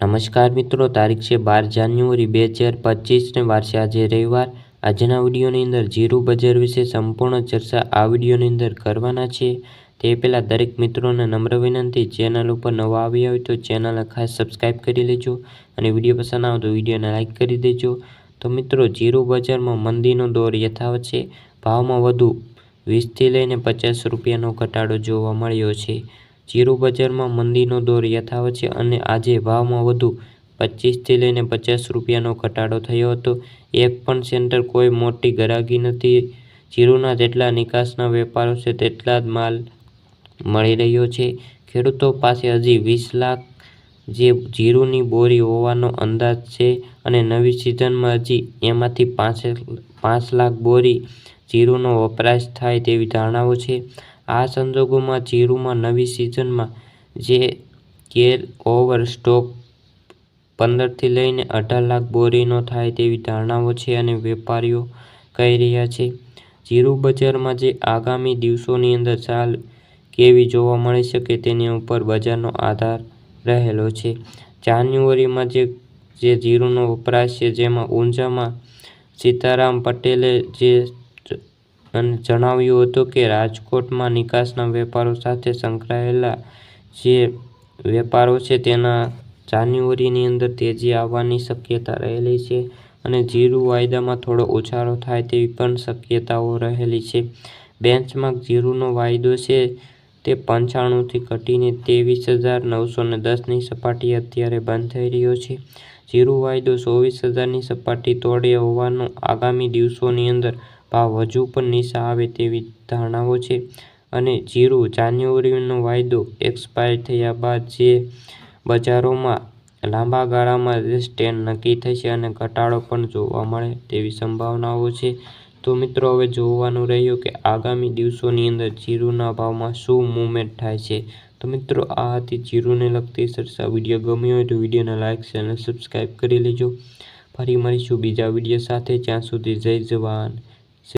નમસ્કાર મિત્રો, તારીખ છે બાર જાન્યુઆરી બે હજાર પચીસને વારસે આજે રવિવાર. આજના વિડીયોની અંદર જીરું બજાર વિશે સંપૂર્ણ ચર્ચા આ વિડીયોની અંદર કરવાના છે. તે પહેલાં દરેક મિત્રોને નમ્ર વિનંતી, ચેનલ ઉપર નવા આવ્યા હોય તો ચેનલને ખાસ સબસ્ક્રાઈબ કરી લેજો અને વીડિયો પસંદ આવે તો વિડીયોને લાઇક કરી દેજો. તો મિત્રો, જીરું બજારમાં મંદીનો દોર યથાવત છે. ભાવમાં વધુ વીસથી લઈને પચાસ રૂપિયાનો ઘટાડો જોવા મળ્યો છે. જીરું બજારમાં મંદીનો દોર યથાવત છે અને આજે ભાવમાં વધુ પચીસથી લઈને પચાસ રૂપિયાનો ઘટાડો થયો હતો. એક પણ સેન્ટર કોઈ મોટી ગરાગી નથી. જીરુના જેટલા નિકાસના વેપારો છે, તેટલા જ માલ મળી રહ્યો છે. ખેડૂતો પાસે હજી વીસ લાખ જે જીરુની બોરી હોવાનો અંદાજ છે અને નવી સિઝનમાં હજી એમાંથી પાંચ પાંચ લાખ બોરી જીરુનો વપરાશ થાય તેવી ધારણાઓ છે. આ સંજોગોમાં જીરુમાં નવી સિઝનમાં જે કેર ઓવર સ્ટોક પંદરથી લઈને અઢાર લાખ બોરીનો થાય તેવી ધારણાઓ છે અને વેપારીઓ કહી રહ્યા છે. જીરુ બજારમાં જે આગામી દિવસોની અંદર ચાલ કેવી જોવા મળી શકે તેની ઉપર બજારનો આધાર રહેલો છે. જાન્યુઆરીમાં જે જે જીરુનો વપરાશ છે, જેમાં ઊંઝામાં સીતારામ પટેલે જે અને જણાવ્યું હતું કે રાજકોટમાં નિકાસના વેપારો સાથે સંકળાયેલા જે વેપારો છે તેના જાન્યુઆરીની અંદર તેજી આવવાની શક્યતા રહેલી છે અને જીરું વાયદામાં થોડો ઉછાળો થાય તેવી પણ શક્યતાઓ રહેલી છે. બેન્ચમાર્ક જીરુનો વાયદો છે તે પંચાણુંથી ઘટીને ત્રેવીસ હજાર નવસો ને દસની સપાટી અત્યારે બંધ થઈ રહ્યો છે. જીરું વાયદો ચોવીસ હજારની સપાટી તોડે હોવાનું આગામી દિવસોની અંદર ભાવ હજુ પણ નીચા આવે તેવી ધારણાઓ છે. અને જીરું જાન્યુઆરીનો વાયદો એક્સપાયર થયા બાદ જે બજારોમાં લાંબા ગાળામાં સ્ટેન્ડ નક્કી થશે અને ઘટાડો પણ જોવા મળે તેવી સંભાવનાઓ છે. તો મિત્રો, હવે જોવાનું રહ્યું કે આગામી દિવસોની અંદર જીરુના ભાવમાં શું મૂવમેન્ટ થાય છે. તો મિત્રો, આ હતી જીરુને લગતી ચર્ચા વીડિયો. ગમ્યો હોય તો વિડીયોને લાઇક અને સબસ્ક્રાઈબ કરી લેજો. ફરી મળીશું બીજા વીડિયો સાથે. જ્યાં સુધી જય જવાન.